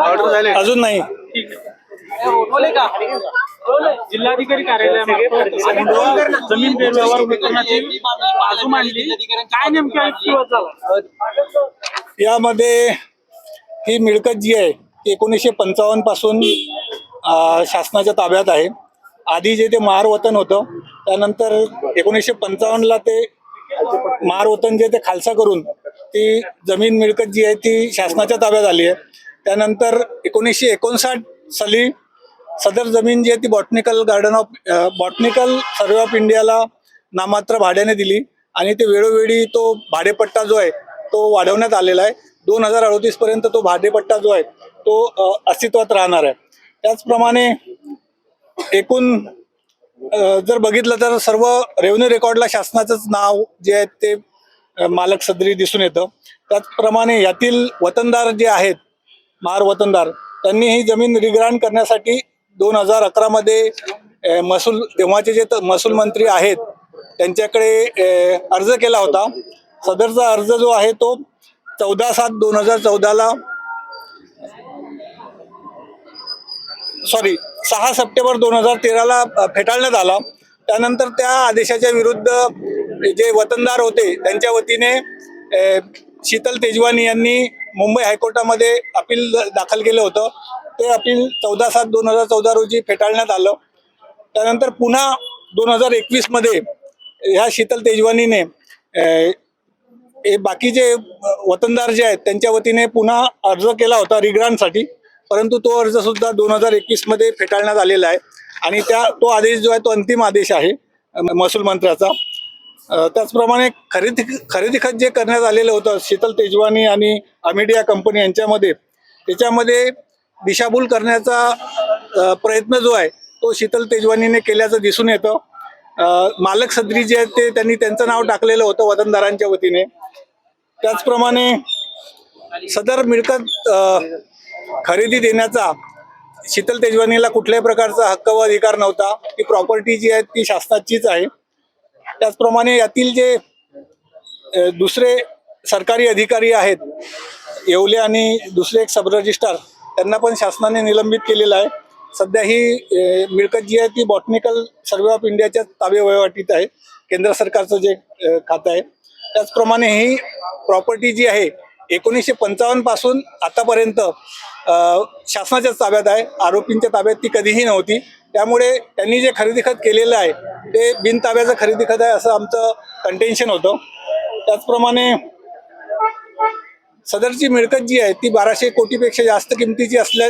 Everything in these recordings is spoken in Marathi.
ऑर्डर झाले. अजून नाही. जिल्हाधिकारी कार्यालयामार्फत जमीन गैरव्यवहार प्रकरणाची बाजू मांडली. काय नेमक्या युक्तिवाद झाला? यामध्ये ही मिळकत जी आहे ती एकोणीसशे पंचावन्नपासून शासनाच्या ताब्यात आहे. आधी जे ते महार वतन होतं त्यानंतर एकोणीसशे पंचावन्नला ते मार वतन जे ते खालसा करून ती जमीन मिळकत जी आहे ती शासनाच्या ताब्यात आली आहे. त्यानंतर एकोणीसशे एकोणसाठ साली सदर जमीन जी आहे ती botanical garden of botanical survey of इंडियाला नामात्र भाड्याने दिली आणि ते वेळोवेळी तो भाडेपट्टा जो आहे तो वाढवण्यात आलेला आहे. दोन हजार अडतीस पर्यंत तो भाडेपट्टा जो आहे तो अस्तित्वात राहणार आहे. त्याचप्रमाणे एकूण जर बघितलं तर सर्व रेव्हन्यू रेकॉर्डला शासनाचंच नाव जे आहे ते मालक सदरी दिसून येतं. त्याचप्रमाणे यातील वतनदार जे आहेत महार वतनदार त्यांनी ही जमीन रिग्रांड करण्यासाठी दोन हजार अकरामध्ये महसूल तेव्हाचे जे महसूल मंत्री आहेत त्यांच्याकडे अर्ज केला होता. सदरचा अर्ज जो आहे तो चौदा सात दोन हजार चौदाला सॉरी सहा सप्टेंबर दोन हजार तेराला फेटाळण्यात आला. त्यानंतर त्या आदेशाच्या विरुद्ध जे वतनदार होते त्यांच्या वतीने शीतल तेजवानी यांनी मुंबई हायकोर्टामध्ये अपील दाखल केलं होतं. ते अपील चौदा सात दोन हजार चौदा रोजी फेटाळण्यात आलं. त्यानंतर पुन्हा दोन हजार एकवीसमध्ये ह्या शीतल तेजवानीने हे बाकीचे वतनदार जे आहेत त्यांच्या वतीने पुन्हा अर्ज केला होता रिग्रांटसाठी परंतु तो अर्ज सुद्धा दोन हजार एकवीसमध्ये फेटाळण्यात आलेला आहे. आणि त्या तो आदेश जो आहे तो अंतिम आदेश आहे महसूल मंत्र्याचा. त्याचप्रमाणे खरेदी खरेदी खत जे करण्यात आलेलं होतं शीतल तेजवानी आणि अमिडिया कंपनी यांच्यामध्ये त्याच्यामध्ये दिशाभूल करण्याचा प्रयत्न जो आहे तो शीतल तेजवानीने केल्याचं दिसून येतं. मालक सदरी जे आहेत ते त्यांनी त्यांचं नाव टाकलेलं होतं वतनदारांच्या वतीने. त्याचप्रमाणे सदर मिळकत खरेदी देण्याचा शीतल तेजवानीला कुठल्याही प्रकारचा हक्क व अधिकार नव्हता. ती प्रॉपर्टी जी आहे ती शासनाचीच आहे. त्याचप्रमाणे यातील जे दुसरे सरकारी अधिकारी आहेत येवले आणि दुसरे एक सब रजिस्ट्रार त्यांना पण शासनाने निलंबित केलेलं आहे. सध्या ही मिळकत जी आहे ती बॉटनिकल सर्वे ऑफ इंडियाच्या ताबे वहिवाटीत आहे. केंद्र सरकारचं जे खातं आहे. त्याचप्रमाणे ही प्रॉपर्टी जी आहे एकोणीसशे पंचावन्नपासून आतापर्यंत शासनाच्याच ताब्यात आहे आरोपींच्या ताब्यात ती कधीही नव्हती. त्यामुळे त्यांनी जे खरेदी खत केलेलं आहे ते बिनताब्याचं खरेदी खत आहे असं आमचं कंटेन्शन होतं. त्याचप्रमाणे सदरची मिळकत जी आहे ती बाराशे कोटीपेक्षा जास्त किमतीची असल्या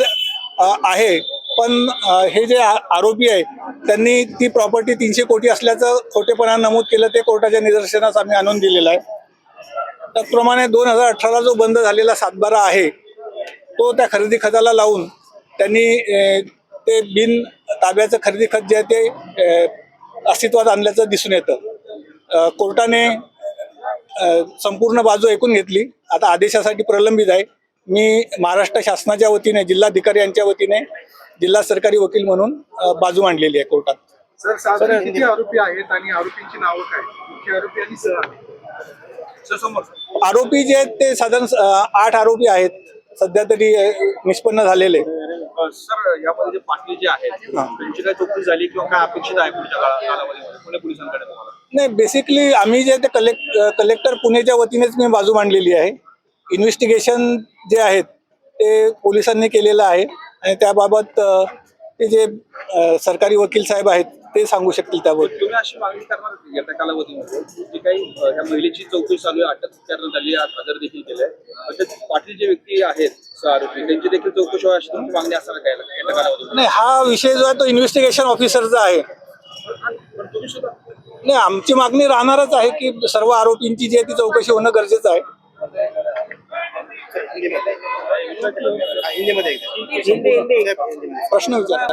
आहे. पण हे जे आ- आरोपी आहे त्यांनी ती प्रॉपर्टी तीनशे कोटी असल्याचं खोटेपणा नमूद केलं ते कोर्टाच्या निदर्शनास आम्ही आणून दिलेलं आहे. त्याचप्रमाणे दोन हजार अठराला जो बंद झालेला सातबारा आहे तो त्या खरेदी खताला लावून त्यांनी ते बिन ताब्याचं खरेदी खत जे आहे ते अस्तित्वात आणल्याचं दिसून येतं. कोर्टाने संपूर्ण बाजू ऐकून घेतली. आता आदेशासाठी प्रलंबित आहे. मी महाराष्ट्र शासनाच्या वतीने जिल्हाधिकारी यांच्या वतीने जिल्हा सरकारी वकील म्हणून बाजू मांडलेली आहे कोर्टात. सर साधारण किती आरोपी आहेत आणि आरोपींची नावं काय? मुख्य आरोपी आणि आरोपी सर समोर. आरोपी जे आहेत ते साधारण आठ आरोपी आहेत. सध्या तरी निष्पन्न झालेले सर यामध्ये जे पाटील जे आहेत त्यांची काय चौकशी झाली किंवा काय अपेक्षित आहे पुढच्या काळा- कालावधीमध्ये? पुणे पोलिसांकडे तुम्हाला? नाही बेसिकली आम्ही जे ते कलेक्ट कलेक्टर पुणेच्या वतीनेच मी बाजू मांडलेली आहे. इन्व्हेस्टिगेशन जे आहेत ते पोलिसांनी केलेलं आहे. आणि त्याबाबत ते जे सरकारी वकील साहेब आहेत ते सांगू शकतील त्याबद्दल तुम्ही अशी मागणी करणार होती येत्या कालावधीमध्ये जी काही ह्या महिलेची चौकशी चालू आहे अटक करण्यात आली हजर देखील केलंय. अ, ते पाटील जे व्यक्ती आहेत आरोपी त्यांची देखील चौकशी व्हावी अशी तुमची मागणी असणार काय येत्या कालावधीमध्ये नाही हा विषय जो आहे तो इन्व्हेस्टिगेशन ऑफिसरचा आहे. पण तुम्ही सुद्धा नाही आमची मागणी राहणारच आहे की सर्व आरोपींची जी आहे ती चौकशी होणं गरजेचं आहे. प्रश्न विचार